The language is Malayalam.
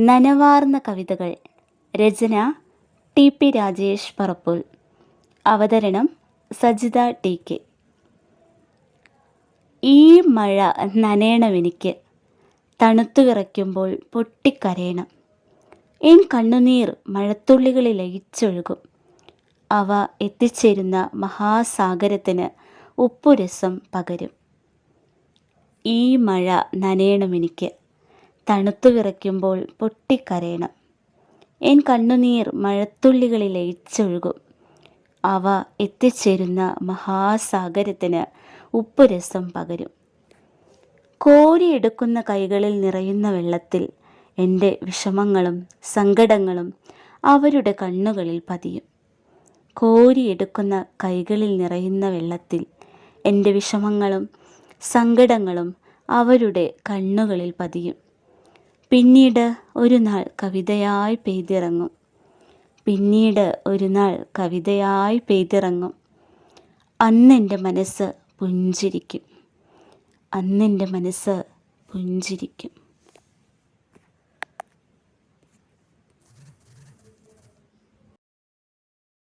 നനവാർന്ന കവിതകൾ. രചന ടി പി രാജേഷ് പറപ്പൂൽ. അവതരണം സജിത ടി കെ. ഈ മഴ നനയണമെനിക്ക്. തണുത്തു വിറയ്ക്കുമ്പോൾ പൊട്ടിക്കരയണം. എൻ കണ്ണുനീർ മഴത്തുള്ളികളിൽ ലയിച്ചൊഴുകും. അവ എത്തിച്ചേരുന്ന മഹാസാഗരത്തിന് ഉപ്പുരസം പകരും. ഈ മഴ നനയണമെനിക്ക്. തണുത്തു വിറയ്ക്കുമ്പോൾ പൊട്ടിക്കരയണം. എൻ കണ്ണുനീർ മഴത്തുള്ളികളിൽ ലയിച്ചൊഴുകും. അവ എത്തിച്ചേരുന്ന മഹാസാഗരത്തിന് ഉപ്പുരസം പകരും. കോരിയെടുക്കുന്ന കൈകളിൽ നിറയുന്ന വെള്ളത്തിൽ എന്റെ വിഷമങ്ങളും സങ്കടങ്ങളും അവരുടെ കണ്ണുകളിൽ പതിയും. കോരിയെടുക്കുന്ന കൈകളിൽ നിറയുന്ന വെള്ളത്തിൽ എന്റെ വിഷമങ്ങളും സങ്കടങ്ങളും അവരുടെ കണ്ണുകളിൽ പതിയും. പിന്നീട് ഒരു നാൾ കവിതയായി പെയ്തിറങ്ങും. പിന്നീട് ഒരു നാൾ കവിതയായി പെയ്തിറങ്ങും. അന്നെന്റെ മനസ്സ് പുഞ്ചിരിക്കും. അന്നെന്റെ മനസ്സ് പുഞ്ചിരിക്കും.